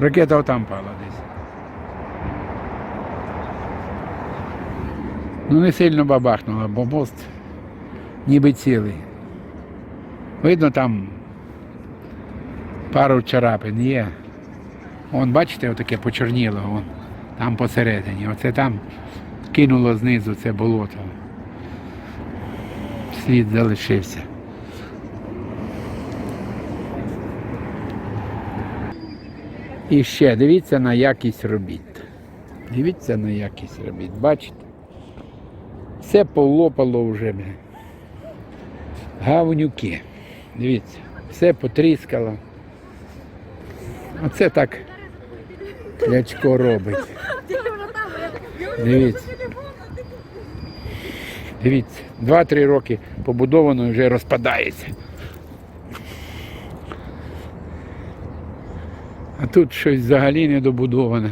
Ракета отам пала десь. Ну не сильно бабахнула, бо мост ніби цілий. Видно там пару чарапин є. Вон, бачите, отаке почорніло, вон, там посередині. Оце там кинуло знизу це болото. Слід залишився. І ще дивіться на якість робіт. Дивіться на якість робіт. Бачите? Все полопало вже. Гавнюки. Дивіться, все потріскало. Оце так Клячко робить. Дивіться. Дивіться, 2-3 роки побудовано і вже розпадається. А тут щось взагалі не добудоване.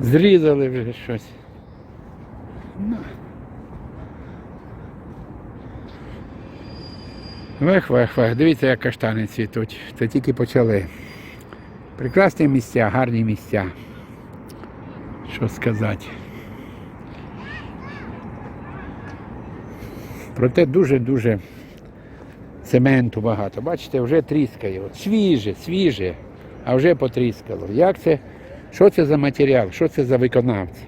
Зрізали вже щось. Вех, вех, вех. Дивіться, як каштани цвітуть. Це тільки почали. Прекрасні місця, гарні місця. Що сказати. Проте дуже-дуже цементу багато. Бачите, вже тріскає. От свіже, свіже, а вже потріскало. Як це? Що це за матеріал? Що це за виконавці?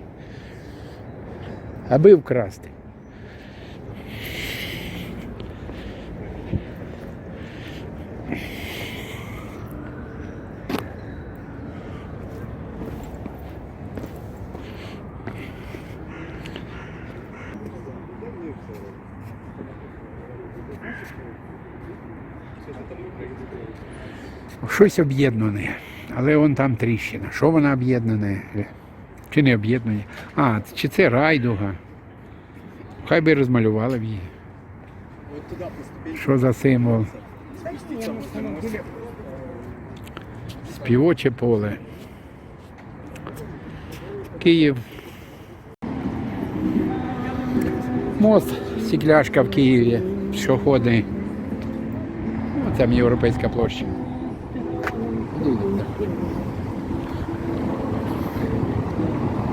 Аби вкрасти. Щось об'єднане, але вон там тріщина. Що вона об'єднане? Чи не об'єднує? А, чи це райдуга? Хай би розмалювали б її. Що за символ? Співоче поле. Київ. Мост, стекляшка в Києві, пішохідний. Там європейська площа.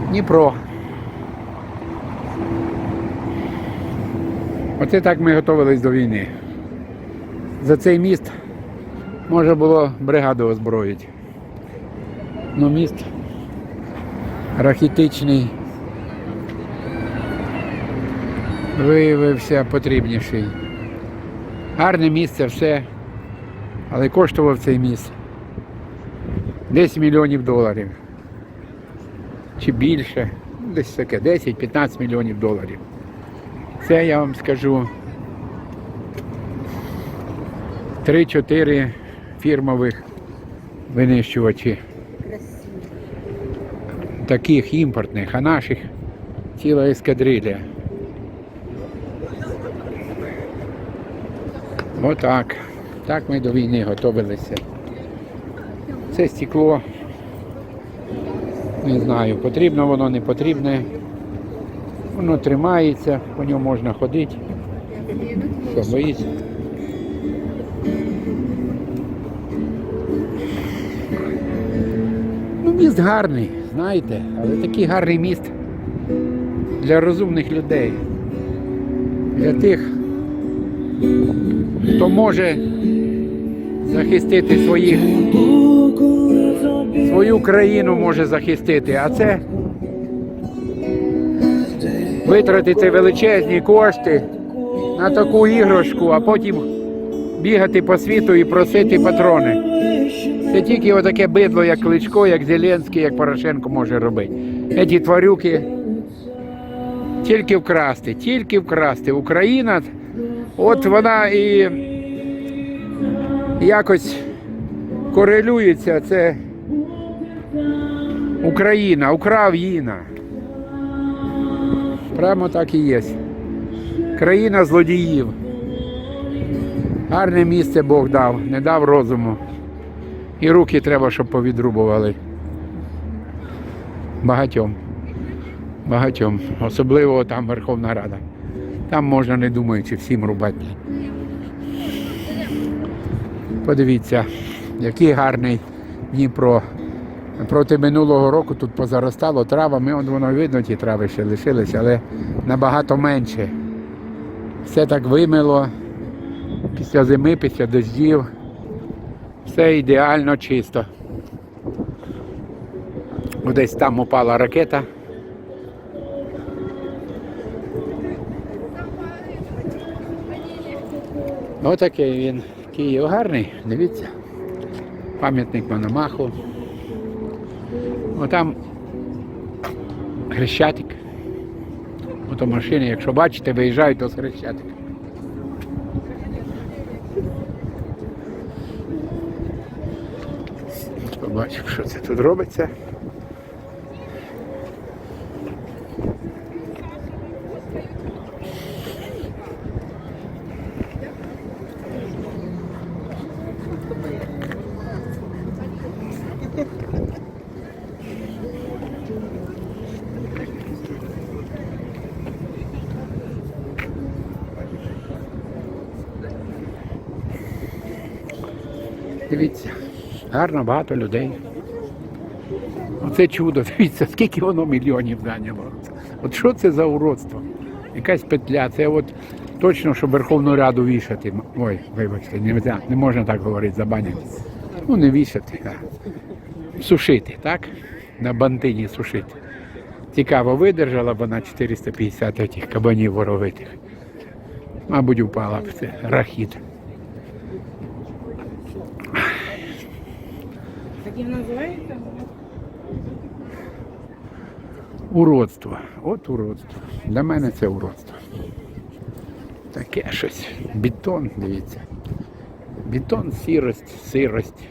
Дніпро. Оце так ми готувалися до війни. За цей міст можна було бригаду озброїти. Ну міст рахітичний виявився потрібніший. Гарне місце, все, але коштував цей міст 10 мільйонів доларів. Чи більше, десь таке 10-15 мільйонів доларів. Це я вам скажу 3-4 фірмових винищувачі. Таких імпортних, а наших ціла ескадрилля. Отак. Так ми до війни готувалися. Це стекло. Не знаю, потрібно воно, не потрібне. Воно тримається, по ньому можна ходити. Що, боїться? Ну, міст гарний, знаєте, але такий гарний міст для розумних людей. Для тих, хто може захистити своїх, свою країну може захистити, а це витратити величезні кошти на таку іграшку, а потім бігати по світу і просити патрони. Це тільки отаке бидло, як Кличко, як Зеленський, як Порошенко може робити. Ці тварюки тільки вкрасти, тільки вкрасти. Україна, от вона і якось корелюється, це Україна, Україна. Прямо так і є. Країна злодіїв. Гарне місце Бог дав, не дав розуму. І руки треба, щоб повідрубували. Багатьом. Багатьом. Особливо там Верховна Рада. Там можна, не думаючи, всім рубати. Подивіться, який гарний Дніпро. Проти минулого року тут позаростало травами, от воно видно, ті трави ще лишилися, але набагато менше. Все так вимило після зими, після дождів. Все ідеально чисто. Десь там упала ракета. Отакий він. Київ гарний, дивіться. Пам'ятник Мономаху. Отам Хрещатик. Ото машини, якщо бачите, виїжджають, з Хрещатик. Побачив, що це тут робиться. Дивіться, гарно багато людей. Оце чудо, дивіться, скільки воно мільйонів зайняло. От що це за уродство? Якась петля, це от точно, щоб Верховну Раду вішати. Ой, вибачте, не, не можна так говорити, забанять. Ну, не вішати, а сушити, так? На бантині сушити. Цікаво, видержала вона 450 тих кабанів воровитих. Мабуть, упала б це рахіт. Так і називається? Уродство. От уродство. Для мене це уродство. Таке щось. Бетон, дивіться. Бетон, сірость, сирость.